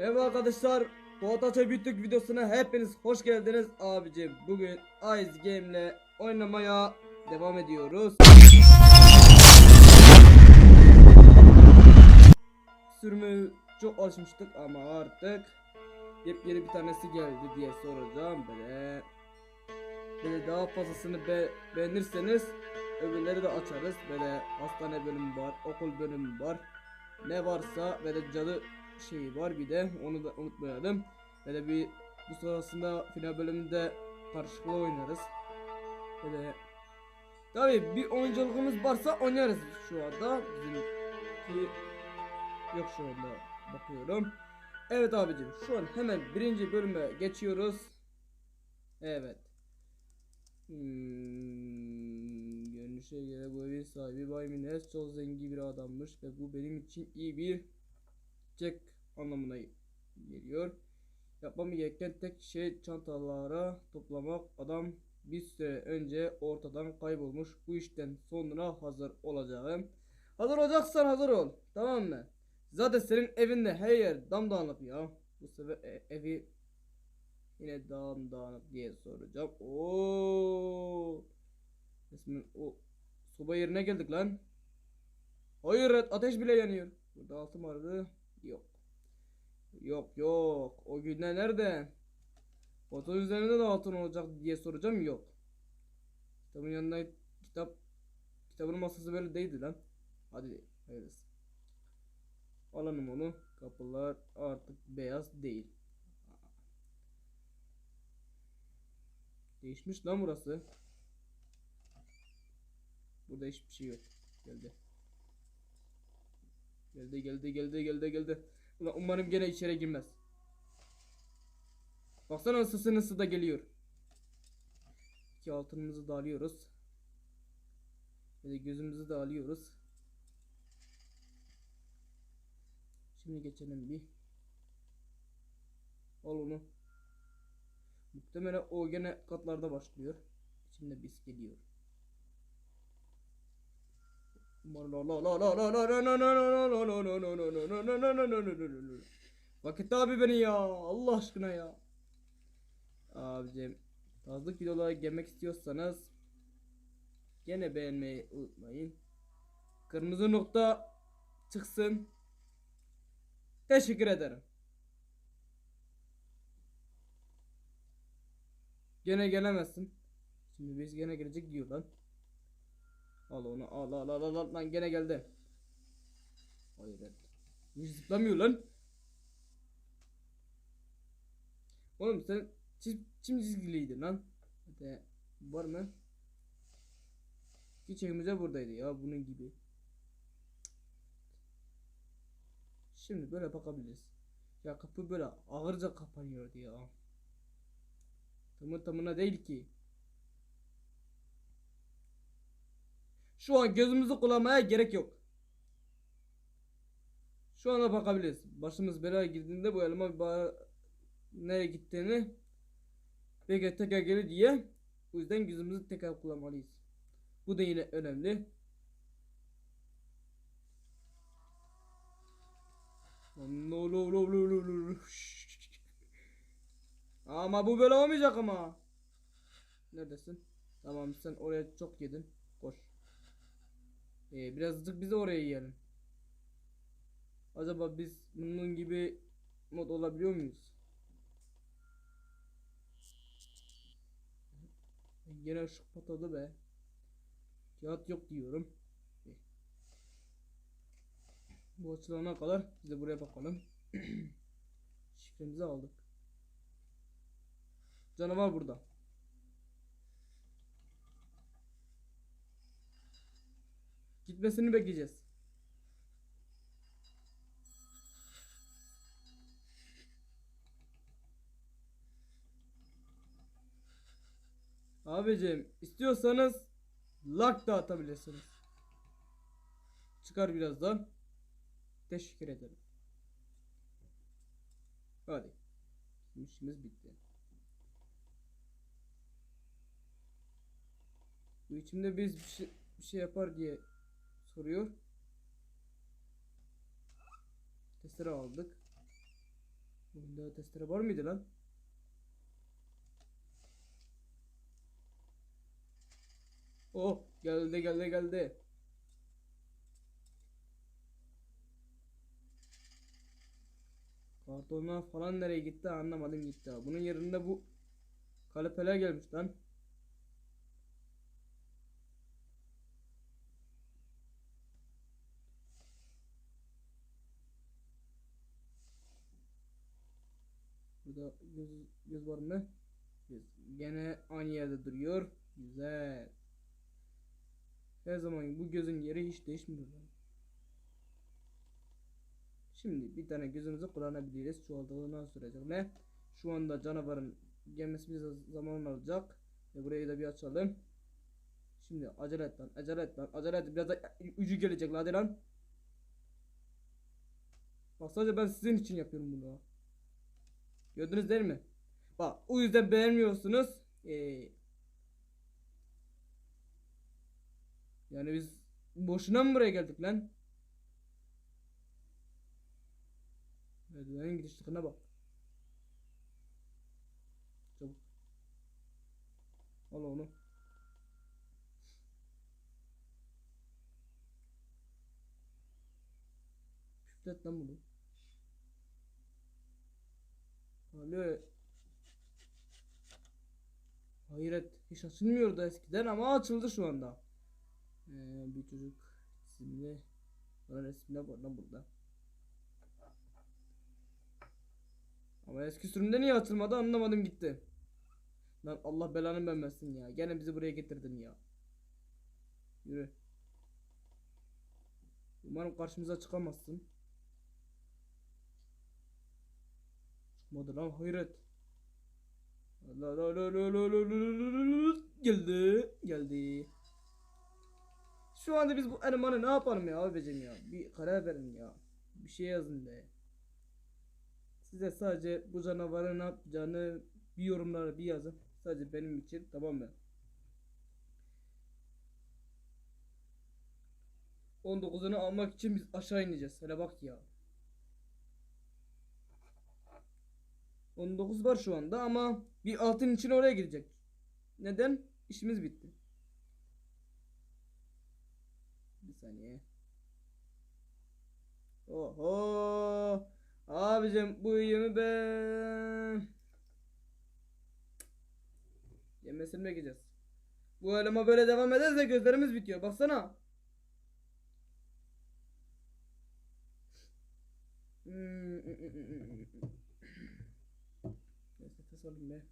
Merhaba arkadaşlar. Fuat Açay Büyüttük videosuna hepiniz hoş geldiniz abicim. Bugün Ice Game'le oynamaya devam ediyoruz. Sürümü çok alışmıştık ama artık yepyeni bir tanesi geldi diye soracağım böyle. Böyle daha fazlasını be beğenirseniz öbürleri de açarız. Böyle hastane bölümü var, okul bölümü var. Ne varsa de cadı şeyi var bir de onu da unutmayalım. De bir bu sonrasında final bölümünde karşılıklı oynarız. Böyle Tabii bir oyunculukumuz varsa oynarız şu anda. Bizimki yok şu anda bakıyorum. Evet abicim şu an hemen birinci bölüme geçiyoruz. Evet. Hmm, görünüşe göre bu evin sahibi Bay Mines çok zengin bir adammış ve bu benim için iyi bir Jack anlamına geliyor. Yapmam gereken tek şey çantalara toplamak. Adam bir süre önce ortadan kaybolmuş. Bu işten sonra hazır olacağım. Hazır olacaksan hazır ol. Tamam mı? Zaten senin evinde her yer damdağınık ya. Bu sefer e- evi yine damdağınık diye soracağım. Oo. Resmen o soba yerine geldik lan. Hayır ateş bile yanıyor. Burada altın vardı. Yok. Yok yok. O günler nerede? Foto üzerinde de altın olacak diye soracağım. Yok. Kitabın yanında kitap kitabın masası böyle değildi lan. Hadi hayırlısı. Alalım onu. Kapılar artık beyaz değil. Değişmiş lan burası. Burada hiçbir şey yok. Geldi. Geldi geldi geldi geldi geldi. Ulan umarım gene içeri girmez. Baksana ısısı nasıl da geliyor. İki altınımızı da alıyoruz. Ve gözümüzü de alıyoruz. Şimdi geçelim bir. Al onu. Muhtemelen o gene katlarda başlıyor. Şimdi biz geliyor. Vakit abi beni ya Allah aşkına ya. Abicim fazlık videolara gelmek istiyorsanız gene beğenmeyi unutmayın. Kırmızı nokta çıksın. Teşekkür ederim. Gene gelemezsin. Şimdi biz gene gelecek diyor lan. Al onu al al al al al lan gene geldi. Hayret. Hiç zıplamıyor lan. Oğlum sen çiz, çim çizgiliydin lan. Hadi var mı? Çiçeğimize buradaydı ya bunun gibi. Şimdi böyle bakabiliriz. Ya kapı böyle ağırca kapanıyordu ya. Tamı tamına değil ki. Şu an gözümüzü kullanmaya gerek yok. Şu anda bakabiliriz. Başımız belaya girdiğinde bu elma nereye gittiğini belki tekrar gelir diye bu yüzden gözümüzü tekrar kullanmalıyız. Bu da yine önemli. No, no, no, no, no, no. Ama bu böyle olmayacak ama. Neredesin? Tamam sen oraya çok yedin. Koş. Ee, birazcık biz oraya yiyelim. Acaba biz bunun gibi mod olabiliyor muyuz? Gene ışık patladı be. Kağıt yok diyorum. Bu açılana kadar biz de buraya bakalım. Şifremizi aldık. Canavar burada. Gitmesini bekleyeceğiz. Abicim istiyorsanız like da atabilirsiniz. Çıkar birazdan. Teşekkür ederim. Hadi. Bizim işimiz bitti. Bu içimde biz bir şey, bir şey yapar diye soruyor. Testere aldık. Bunda testere var mıydı lan? Oh geldi geldi geldi. Kartonlar falan nereye gitti anlamadım gitti. Bunun yerinde bu kalepeler gelmiş lan. Burada göz, göz var mı? Göz. Gene aynı yerde duruyor. Güzel. Her zaman bu gözün yeri hiç değişmiyor. Şimdi bir tane gözümüzü kullanabiliriz. Çoğaldığından sürecek. Ne? Şu anda canavarın gelmesi bize zaman alacak. Ve burayı da bir açalım. Şimdi acele et lan. Acele et lan. Acele et. Biraz da ucu gelecek. Hadi lan. Bak sadece ben sizin için yapıyorum bunu. Gördünüz değil mi? Bak o yüzden beğenmiyorsunuz. Ee, yani biz boşuna mı buraya geldik lan? Merdivenin gidiş çıkına bak. Çabuk. Al onu. Küfret lan bunu. Alo. Hayret. Hiç açılmıyordu eskiden ama açıldı şu anda. Ee, bir çocuk isimli. Resimde var lan burada. Ama eski sürümde niye açılmadı anlamadım gitti. Lan Allah belanı vermesin ya. Gene bizi buraya getirdin ya. Yürü. Umarım karşımıza çıkamazsın. Model al hayret. La la la la la la la geldi geldi. Şu anda biz bu elemanı ne yapalım ya abicim ya? Bir karar verin ya. Bir şey yazın de. Size sadece bu canavarın ne yapacağını bir yorumlara bir yazın. Sadece benim için tamam mı? 19'unu almak için biz aşağı ineceğiz. Hele bak ya. 19 var şu anda ama bir altın için oraya gidecek. Neden? İşimiz bitti. Bir saniye. Oho. Abicim bu iyi mi be? Yemesini bekleyeceğiz. Bu elema böyle devam ederse gözlerimiz bitiyor. Baksana. Hmm. Nefes alayım be.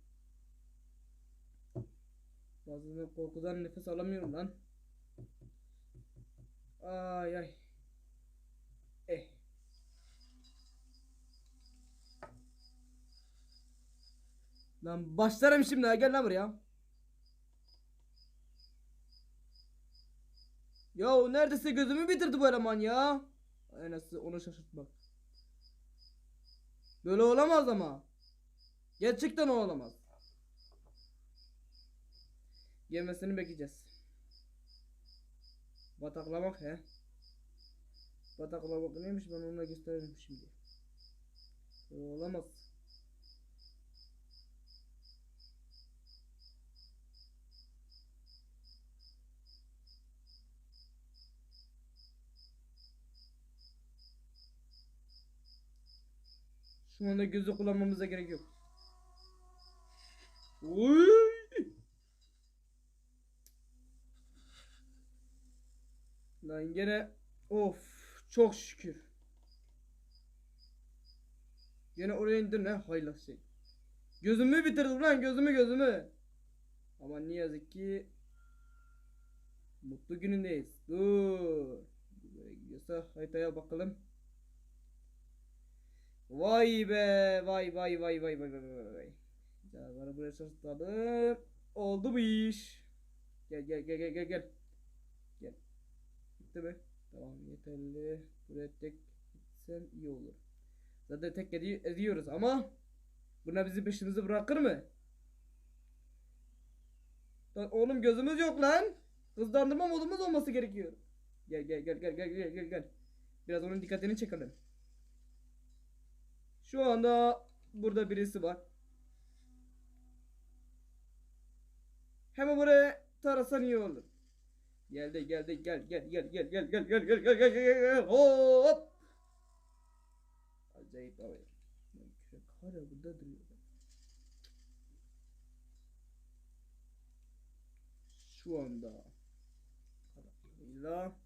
Bazen korkudan nefes alamıyorum lan. Ay ay. Eh. Lan başlarım şimdi gel lan buraya. Ya neredeyse gözümü bitirdi bu eleman ya. Nasıl onu şaşırtmak. Böyle olamaz ama. Gerçekten olamaz. Gelmesini bekleyeceğiz. Bataklamak he. Bataklamak neymiş ben onu da gösteririm şimdi. Olamaz. Şu anda gözü kullanmamıza gerek yok. Uy. Lan gene of çok şükür. Yine oraya indir ne haylaz şey. Gözümü bitirdim lan gözümü gözümü. Ama ne yazık ki mutlu günündeyiz. Dur. Böyle gidiyorsa haritaya bakalım. Vay be vay vay vay vay vay vay vay. Canavarı buraya sırtladım. Oldu bu iş. Gel gel gel gel gel gel. Gel. Bitti mi? Tamam yeterli. Buraya tek gitsen iyi olur. Zaten tek edi- ediyoruz ama buna bizi peşimizi bırakır mı? Lan oğlum gözümüz yok lan. Hızlandırma modumuz olması gerekiyor. Gel gel gel gel gel gel gel gel. Biraz onun dikkatini çekelim. Şu anda burada birisi var. Hemen buraya tarasan iyi olur. Geldi geldi gel gel gel gel gel gel gel gel gel gel gel gel hop. Acayip. Lan kürek hala burada duruyor. Şu anda kadarıyla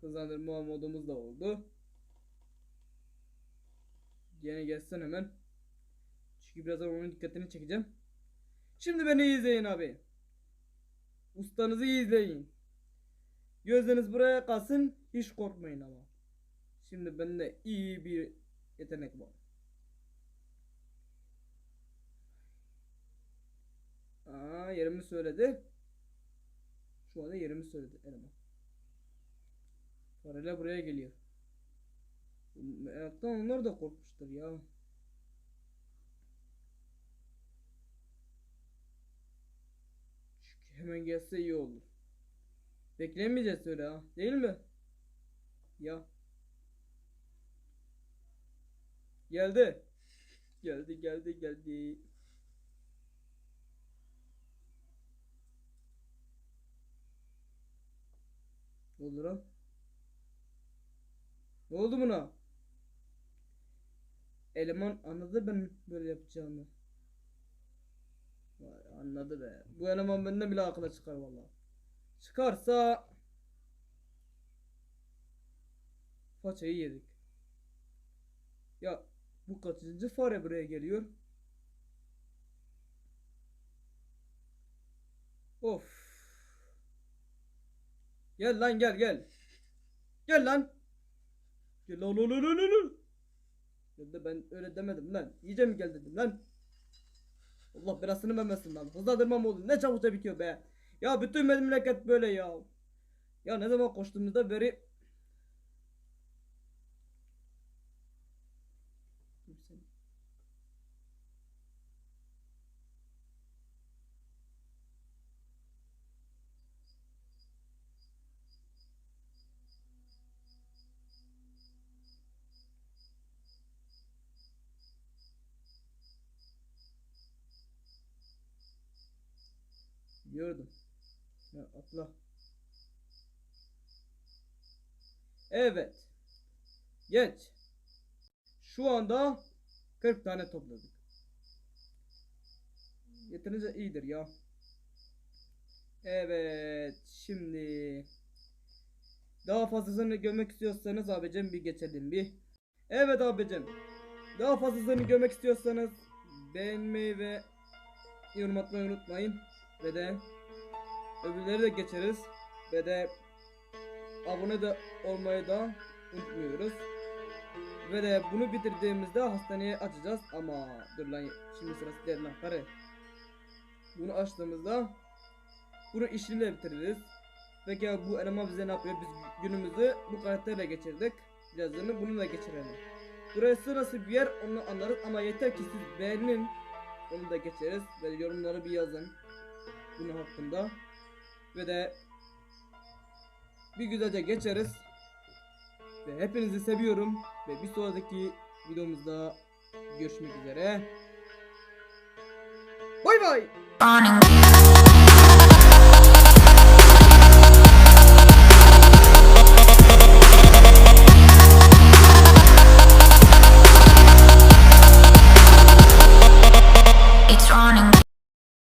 hızlandırma modumuz da oldu. Yine gelsen hemen. Çünkü birazdan onun dikkatini çekeceğim. Şimdi beni izleyin abi. Ustanızı izleyin. Gözleriniz buraya kalsın. Hiç korkmayın ama. Şimdi bende iyi bir yetenek var. Aa yerimi söyledi. Şu anda yerimi söyledi eleman. Parayla buraya geliyor. Meraktan onlar da korkmuştur ya. Çünkü hemen gelse iyi olur. Beklemeyeceğiz öyle ha. Değil mi? Ya. Geldi. Geldi geldi geldi. Ne oldu lan? Ne oldu buna? Eleman anladı ben böyle yapacağımı. Vay, anladı be. Bu eleman benden bile akla çıkar vallahi. Çıkarsa façayı yedik. Ya bu kaçıncı fare buraya geliyor? Of. Gel lan gel gel. Gel lan. Gel lan lan lan lan lan. Ben öyle demedim lan. İyice mi gel dedim lan. Allah belasını vermesin lan. Hızlandırma mı oldu? Ne çabukça bitiyor be. Ya bütün memleket böyle ya. Ya ne zaman koştuğumuzda beri Dur sen. Biliyordum. Ya atla. Evet. Geç. Şu anda 40 tane topladık. Yeterince iyidir ya. Evet. Şimdi daha fazlasını görmek istiyorsanız abicim bir geçelim bir. Evet abicim. Daha fazlasını görmek istiyorsanız beğenmeyi ve yorum atmayı unutmayın. Ve de öbürleri de geçeriz. Ve de abone de olmayı da unutmuyoruz. Ve de bunu bitirdiğimizde hastaneye açacağız ama dur lan şimdi sırası değil lan karı. Bunu açtığımızda bunu işini bitiririz. Peki ya bu eleman bize ne yapıyor? Biz günümüzü bu karakterle geçirdik. Birazını bununla geçirelim. Burası nasıl bir yer onu anlarız ama yeter ki siz beğenin. Onu da geçeriz ve yorumları bir yazın. Bunun hakkında. Ve de bir güzelce geçeriz. Ve hepinizi seviyorum. Ve bir sonraki videomuzda görüşmek üzere. Bay bay.